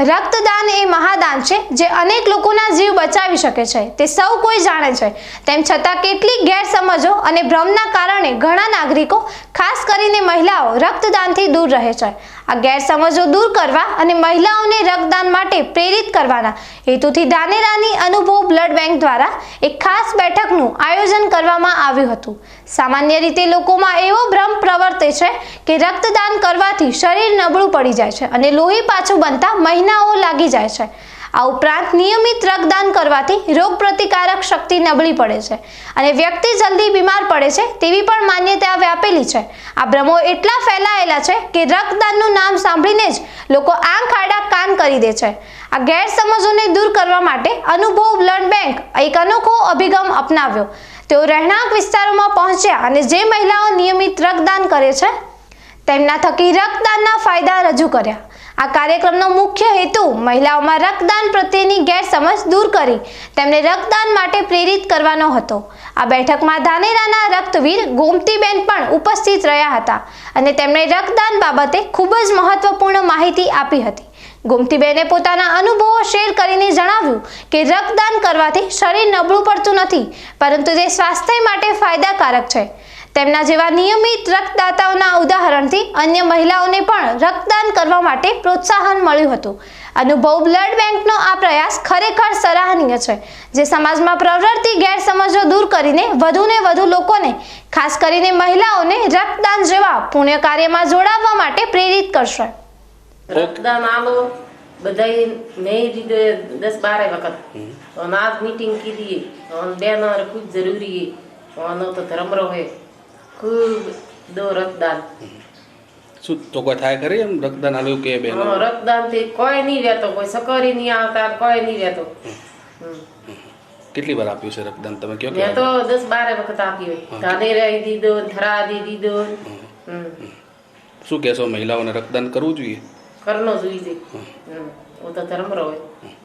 રક્તદાન એ મહાદાન છે, જે અનેક લોકોના જીવ બચાવી શકે છે. તે સૌ કોઈ જાણે છે. તેમ છતાં કેટલીક ગેરસમજો અને ભ્રમના કારણે ઘણા નાગરિકો, ખાસ કરીને મહિલાઓ, રક્તદાનથી દૂર રહે છે. આ ગેરસમજો દૂર કરવા અને મહિલાઓને રક્તદાન માટે પ્રેરિત કરવાના હેતુથી ધાનેરાની અનુભવ બ્લડ બેંક દ્વારા એક ખાસ બેઠકનું આયોજન કરવામાં આવ્યું હતું. સામાન્ય રીતે લોકોમાં એવો ભ્રમ પ્રવર્તે છે કે રક્તદાન કરવાથી શરીર નબળું પડી જાય છે અને લોહી પાછું બનતા મહિનાઓ લાગી જાય છે. આ ઉપરાંત નિયમિત રક્તદાન કરવાથી રોગ પ્રતિકારક શક્તિ નબળી પડે છે અને વ્યક્તિ જલ્દી બીમાર પડે છે તેવી પણ માન્યતા વ્યાપેલી છે. આ ભ્રમો એટલા ફેલાયેલા છે કે રક્તદાનનું નામ સાંભળીને જ લોકો આંખ, આડા, કાન કરી દે છે. આ ગેરસમજોને દૂર કરવા માટે અનુભવ બ્લડ બેંક એક અનોખો અભિગમ અપનાવ્યો. તેઓ રહેણાંક વિસ્તારોમાં પહોંચ્યા અને જે મહિલાઓ નિયમિત રક્તદાન કરે છે તેમના થકી રક્તદાનના ફાયદા રજૂ કર્યા. આ કાર્યક્રમનો મુખ્ય હેતુ મહિલાઓમાં રક્તદાન પ્રત્યેની ગેરસમજ દૂર કરી તેમને રક્તદાન માટે પ્રેરિત કરવાનો હતો. આ બેઠકમાં ધાનેરાના રક્તવીર ગોમતીબેન પણ ઉપસ્થિત રહ્યા હતા અને તેમણે રક્તદાન બાબતે ખૂબ જ મહત્વપૂર્ણ માહિતી આપી હતી. ગોમતીબેને પોતાના અનુભવો શેર કરીને જણાવ્યું કે રક્તદાન કરવાથી શરીર નબળું પડતું નથી, પરંતુ તે સ્વાસ્થ્ય માટે ફાયદાકારક છે. તેમના જેવા નિયમિત રક્તદાતાઓના ઉદાહરણથી અન્ય મહિલાઓને પણ રક્તદાન કરવા માટે પ્રોત્સાહન મળ્યું હતું. અનુભવ બ્લડ બેંકનો આ પ્રયાસ ખરેખર સરાહનીય છે, જે સમાજમાં પ્રવર્તી ગેરસમજો દૂર કરીને વધુને વધુ લોકોને, ખાસ કરીને મહિલાઓને રક્તદાન જેવા પુણ્ય કાર્યમાં જોડાવવા માટે પ્રેરિત કરશે. રક્તદાન આલો બધાય મેં દીધે દસ બારે વખત. અને આજ મીટિંગ કીધી અને બેન ખૂબ જરૂરી અને તો ધર્મ રહે. ખૂબ દો રક્તદાન. શું ચોખ્ખા થાય ખરી એમ? રક્તદાન આવ્યું કે બેન? રક્તદાનથી કોઈ નહીં રહેતો કોઈ સકરી નહીં આવતા કોઈ નહીં રહેતો. કેટલી વાર આપ્યું છે રક્તદાન? તમે કયો મેં તો દસ બાર વખત આપ્યું. ધાનેરાઈ દીધો થરાદી દીધો. હમ. શું કહેશો મહિલાઓને રક્તદાન કરવું જોઈએ? કરનો જોઈએ. હું તો ધર્મ રહે